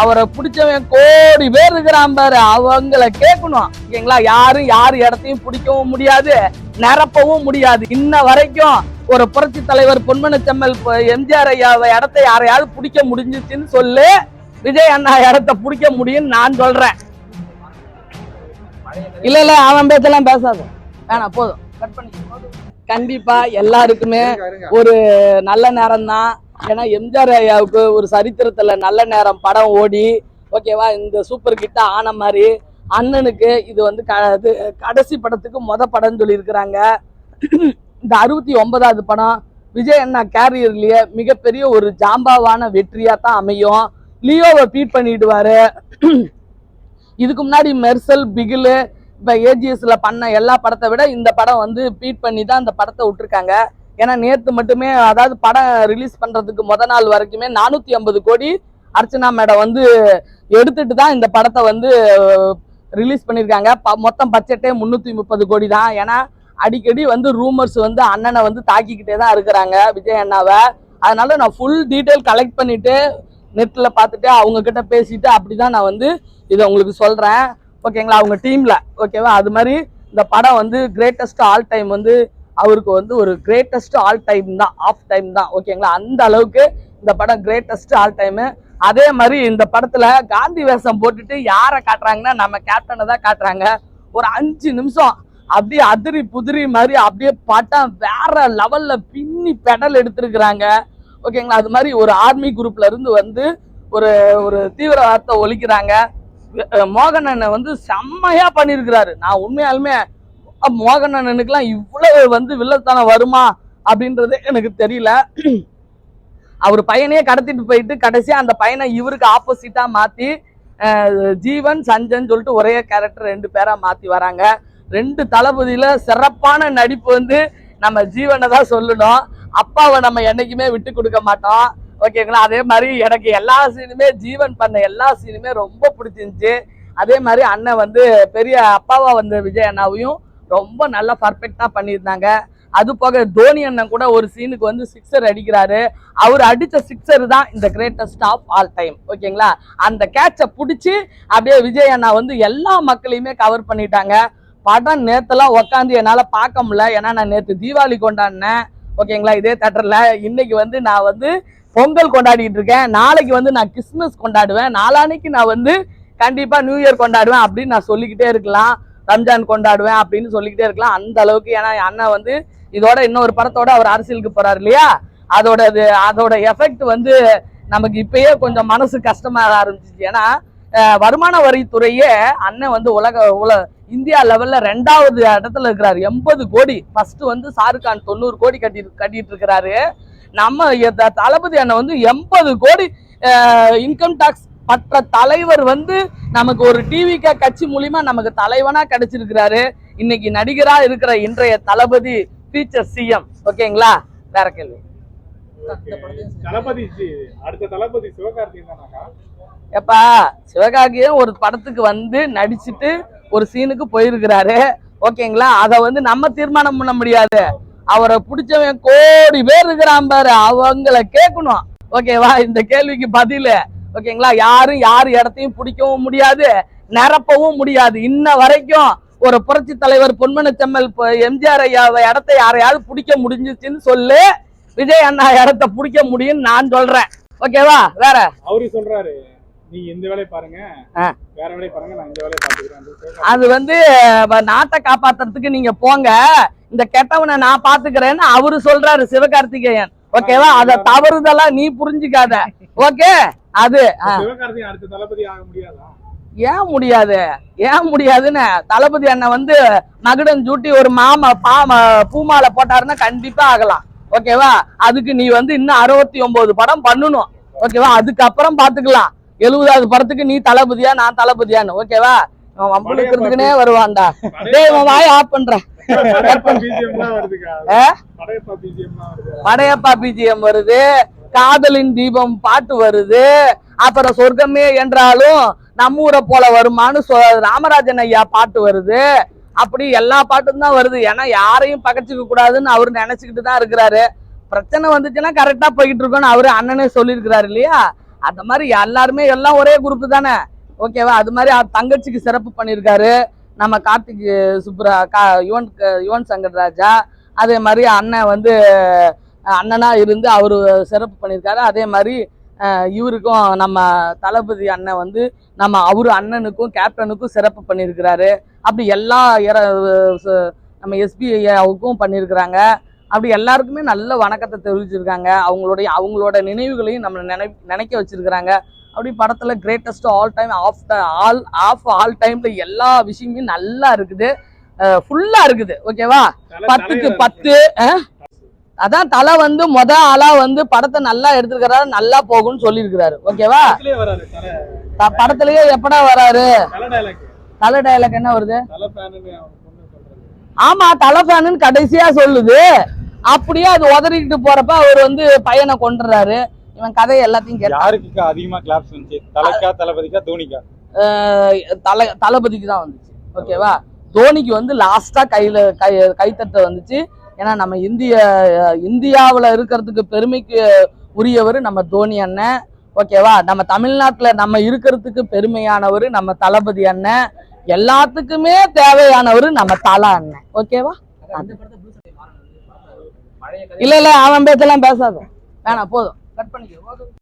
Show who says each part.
Speaker 1: அவரை பிடிச்சவன் கோடி பேர் இருக்கிறான் பாரு அவங்கள கேட்கணும். ஓகேங்களா? யாரும் யார் இடத்தையும் பிடிக்கவும் முடியாது நிரப்பவும் முடியாது. இன்ன வரைக்கும் ஒரு புரட்சி தலைவர் பொன்மன செம்மல் எம்ஜிஆர் ஐயா இடத்த யாரையாவது பிடிக்க முடிஞ்சிச்சுன்னு சொல்லு விஜய் அண்ணா இடத்த பிடிக்க முடியும்னு நான் சொல்றேன். இல்ல இல்ல அவன் பேச்செல்லாம் பேசாத. வேணாம் போதும். கட் பண்ணி கண்டிப்பா எல்லாருக்குமே ஒரு நல்ல நேரம் தான் ஏன்னா எம்ஜிஆர் ஐயாவுக்கு ஒரு சரித்திரத்துல நல்ல நேரம் படம் ஓடி ஓகேவா இந்த சூப்பர் கிட்ட ஆன மாதிரி அண்ணனுக்கு இது வந்து க இது கடைசி படத்துக்கு மொத படம்னு சொல்லியிருக்கிறாங்க. இந்த அறுபத்தி ஒன்பதாவது படம் விஜய் அண்ணா கேரியர்லயே மிகப்பெரிய ஒரு ஜாம்பாவான வெற்றியா தான் அமையும். லியோவை பீட் பண்ணிடுவாரு. இதுக்கு முன்னாடி மெர்சல் பிகிலு இப்போ ஏஜிஎஸ்ல பண்ண எல்லா படத்தை விட இந்த படம் வந்து பீட் பண்ணி தான் இந்த படத்தை விட்டுருக்காங்க. ஏன்னா நேற்று மட்டுமே அதாவது படம் ரிலீஸ் பண்ணுறதுக்கு முத நாள் வரைக்குமே நானூற்றி ஐம்பது கோடி அர்ச்சனா மேடம் வந்து எடுத்துட்டு தான் இந்த படத்தை வந்து ரிலீஸ் பண்ணியிருக்காங்க. ப மொத்தம் பட்ஜெட்டே முந்நூற்றி முப்பது கோடி தான். ஏன்னா அடிக்கடி வந்து ரூமர்ஸ் வந்து அண்ணனை வந்து தாக்கிக்கிட்டே தான் இருக்கிறாங்க விஜய் அண்ணாவை. அதனால நான் ஃபுல் டீட்டெயில் கலெக்ட் பண்ணிட்டு நெட்டில் பார்த்துட்டு அவங்க கிட்ட பேசிட்டு அப்படி தான் நான் வந்து இதை உங்களுக்கு சொல்கிறேன் ஓகேங்களா அவங்க டீமில் ஓகேவா அது மாதிரி இந்த படம் வந்து கிரேட்டஸ்ட் ஆல் டைம் வந்து அவருக்கு வந்து ஒரு கிரேட்டஸ்ட் ஆல் டைம் தான் ஆஃப் டைம் தான். ஓகேங்களா அந்த அளவுக்கு இந்த படம் கிரேட்டஸ்ட் ஆல் டைமு அதே மாதிரி இந்த படத்துல காந்தி வேஷம் போட்டுட்டு யாரை காட்டுறாங்கன்னா நம்ம கேப்டனை தான் காட்டுறாங்க. ஒரு அஞ்சு நிமிஷம் அப்படியே அதிரி புதிரி மாதிரி அப்படியே படம் வேற லெவல்ல பின்னி பெடல் எடுத்திருக்கிறாங்க. ஓகேங்களா அது மாதிரி ஒரு ஆர்மி குரூப்ல இருந்து வந்து ஒரு ஒரு தீவிரவாதத்தை ஒழிக்கிறாங்க. மோகன் அண்ணன் வந்து செம்மையா பண்ணியிருக்கிறாரு நான் உண்மையாலுமே மோகன் அண்ணனுக்குலாம் இவ்வளவு வந்து வில்லத்தனம் வருமா? அப்படின்றது எனக்கு தெரியல. அவர் பையனையே கடத்திட்டு போயிட்டு கடைசியா அந்த பையனை இவருக்கு ஆப்போசிட்டா மாத்தி ஜீவன் சஞ்சன் சொல்லிட்டு ஒரே கேரக்டர் ரெண்டு பேரா மாத்தி வராங்க. ரெண்டு தளபதியில சிறப்பான நடிப்பு வந்து நம்ம ஜீவனை தான் சொல்லணும். அப்பாவை நம்ம என்னைக்குமே விட்டு கொடுக்க மாட்டோம். ஓகேங்களா அதே மாதிரி எனக்கு எல்லா சீனுமே ஜீவன் பண்ண எல்லா சீனுமே ரொம்ப பிடிச்சிருந்துச்சு. அதே மாதிரி அண்ணன் வந்து பெரிய அப்பாவா வந்த விஜய் அண்ணாவையும் ரொம்ப நல்லா பர்ஃபெக்டாக பண்ணியிருந்தாங்க. அது போக தோனி அண்ணன் கூட ஒரு சீனுக்கு வந்து சிக்ஸர் அடிக்கிறாரு. அவர் அடித்த சிக்ஸர் தான் இந்த கிரேட்டஸ்ட் ஆஃப் ஆல் டைம் ஓகேங்களா? அந்த கேட்சை பிடிச்சி அப்படியே விஜய் அண்ணா வந்து எல்லா மக்களையுமே கவர் பண்ணிட்டாங்க. படம் நேற்றுலாம் உக்காந்து என்னால் பார்க்க முடியல. ஏன்னா நான் நேற்று தீபாவளி கொண்டாடினேன். ஓகேங்களா? இதே தேட்டரில் இன்னைக்கு வந்து நான் வந்து பொங்கல் கொண்டாடிட்டு இருக்கேன். நாளைக்கு வந்து நான் கிறிஸ்மஸ் கொண்டாடுவேன். நாளான்னைக்கு நான் வந்து கண்டிப்பாக நியூ இயர் கொண்டாடுவேன் அப்படின்னு நான் சொல்லிக்கிட்டே இருக்கலாம். ரம்ஜான் கொண்டாடுவேன் அப்படின்னு சொல்லிக்கிட்டே இருக்கலாம். அந்த அளவுக்கு ஏன்னா என் அண்ணன் வந்து இதோட இன்னொரு படத்தோட அவர் அரசியலுக்கு போறாரு இல்லையா? அதோட அதோட எஃபெக்ட் வந்து நமக்கு இப்பயே கொஞ்சம் மனசு கஷ்டமாக ஆரம்பிச்சிச்சு. ஏன்னா வருமான வரித்துறையே அண்ணன் வந்து உலக உல இந்தியா லெவல்ல ரெண்டாவது இடத்துல இருக்கிறார். எண்பது கோடி. ஃபர்ஸ்ட் வந்து ஷாருக்கான் தொண்ணூறு கோடி கட்டி கட்டிட்டு இருக்கிறாரு நம்ம தளபதி அண்ணன் வந்து எண்பது கோடி இன்கம் டாக்ஸ் மற்ற தலைவர் வந்து நமக்கு ஒரு டிவிக கட்சி மூலியமா நமக்கு தலைவனா கிடைச்சிருக்கிறாரு. இன்னைக்கு நடிகரா இருக்கிற இன்றைய தளபதி ஃபீச்சர் சிஎம் ஓகேங்களா வேற கேள்வி.
Speaker 2: தளபதி ஜி- அடுத்த தளபதி சிவகார்த்திகேயன் தானாக்கா?
Speaker 1: எப்பா சிவகார்த்திகேயன் ஒரு படத்துக்கு வந்து நடிச்சுட்டு ஒரு சீனுக்கு போயிருக்கிறாரு? ஓகேங்களா அத வந்து நம்ம தீர்மானம் பண்ண முடியாது. அவரை பிடிச்சவன் கோடி பேர் இருக்கிறான் பாரு. அவங்கள கேட்கணும். ஓகேவா இந்த கேள்விக்கு பதில். ஓகேங்களா? யாரும் யார் இடத்தையும் பிடிக்கவும் முடியாது நிரப்பவும் முடியாது. இன்ன வரைக்கும் ஒரு புரட்சி தலைவர் பொன்மன செம்மல் எம்ஜிஆர் ஐயா இடத்த யாரையாவது பிடிக்க முடிஞ்சிச்சுன்னு சொல்லு விஜய் அண்ணா இடத்த பிடிக்க முடியும்னு நான் சொல்றேன். ஓகேவா? வேற?
Speaker 2: அவரு சொல்றாரு நீங்க இந்த வேலையை பாருங்க. வேற வேலையை பாருங்க நான் இந்த வேலையை பாத்துக்கிறேன் அது
Speaker 1: வந்து நாட்டை காப்பாத்துறதுக்கு நீங்க போங்க. இந்த கெட்டவனை நான் பாத்துக்கிறேன்னு அவரு சொல்றாரு சிவகார்த்திகேயன். ஓகேவா? அத தவறுதலா நீ புரிஞ்சுக்காத. ஓகே? அது ஏன் முடியாது? ஏன் முடியாதுன்னு தளபதி அண்ணன் வந்து மகுடன் சூட்டி ஒரு மாமா பாம பூமாலை போட்டாருன்னா கண்டிப்பா ஆகலாம். ஓகேவா? அதுக்கு நீ வந்து இன்னும் அறுபத்தி ஒன்பது படம் பண்ணணும். ஓகேவா? அதுக்கப்புறம் பாத்துக்கலாம். எழுபதாவது படத்துக்கு நீ தளபதியா நான் தளபதியான்னு. ஓகேவா? வம்பளுக்கிறதுக்குனே வருவான்டா. டேய் இவன் வாய் ஆஃப்
Speaker 2: வருது.
Speaker 1: படையப்பா பிஜிஎம் வருது. காதலின் தீபம் பாட்டு வருது. அப்புறம் சொர்க்கமே என்றாலும் நம்ம ஊரை போல வருமான்னு சொ- ராமராஜன் ஐயா பாட்டு வருது. அப்படி எல்லா பாட்டும் தான் வருது. ஏன்னா யாரையும் பகச்சிக்க கூடாதுன்னு அவரு நினைச்சுக்கிட்டு தான் இருக்கிறாரு. பிரச்சனை வந்துச்சுன்னா கரெக்டா போய்கிட்டு இருக்கோம்னு அவரு அண்ணனே சொல்லியிருக்கிறாரு இல்லையா? அந்த மாதிரி எல்லாருமே எல்லாம் ஒரே குரூப் தானே. ஓகேவா அது மாதிரி அவர் தங்கச்சிக்கு சிறப்பு பண்ணியிருக்காரு. நம்ம கார்த்திக் சுப்ரா கா யுவன் யுவன் சங்கர் ராஜா. அதே மாதிரி அண்ணன் வந்து அஹ், அண்ணனா இருந்து அவர் சிறப்பு பண்ணியிருக்காரு. அதே மாதிரி இவருக்கும் நம்ம தளபதி அண்ணன் வந்து நம்ம அவரு அண்ணனுக்கும் கேப்டனுக்கும் சிறப்பு பண்ணியிருக்கிறாரு. அப்படி எல்லா நம்ம எஸ்பி ஐயாவுக்கும் பண்ணியிருக்கிறாங்க. அப்படி எல்லாருக்குமே நல்ல வணக்கத்தை தெரிவிச்சிருக்காங்க. அவங்களுடைய அவங்களோட நினைவுகளையும் நம்ம நினை நினைக்க வச்சிருக்கிறாங்க. அப்படி படத்துல greatest all time of all of all டைம்ல எல்லா விஷயமுமே நல்லா இருக்குது. ஃபுல்லா இருக்குது. ஓகேவா பத்துக்கு பத்து? அதான் தலை வந்து மொத ஆளா வந்து படத்தை நல்லா எடுத்துக்கிறாரு நல்லா போகும்னு சொல்லியிருக்கிறாரு. ஓகேவா? படத்துலயே எப்படா வராரு?
Speaker 2: தல டைலாக்
Speaker 1: என்ன வருது? ஆமா தலை ஃபேனுன்னு கடைசியா சொல்லுது. அப்படியே அது உதறிக்கிட்டு போறப்ப அவர் வந்து பையனை கொண்டுறாரு இவன் கதையை எல்லாத்தையும் கேட்டா
Speaker 3: யாருக்கு அதிகமா கிளாப்ஸ் வந்துச்சு? தலைக்கா தளபதிக்கா தோனிக்கா?
Speaker 1: தலை தளபதிக்கு தான் வந்துச்சு. ஓகேவா? தோனிக்கு வந்து லாஸ்டா கையில கை கைத்தட்ட வந்துச்சு. ஏன்னா நம்ம இந்திய இந்தியாவில் இருக்கிறதுக்கு பெருமைக்கு உரியவர் நம்ம தோனி அண்ணன். ஓகேவா? நம்ம தமிழ்நாட்டில் நம்ம இருக்கிறதுக்கு பெருமையானவர் நம்ம தளபதி அண்ணன். எல்லாத்துக்குமே தேவையானவர் நம்ம தலா அண்ணன். ஓகேவா? இல்ல இல்ல அவன் பேச்செல்லாம் பேசாத. வேணாம் போதும். கட் பண்ணிக்க.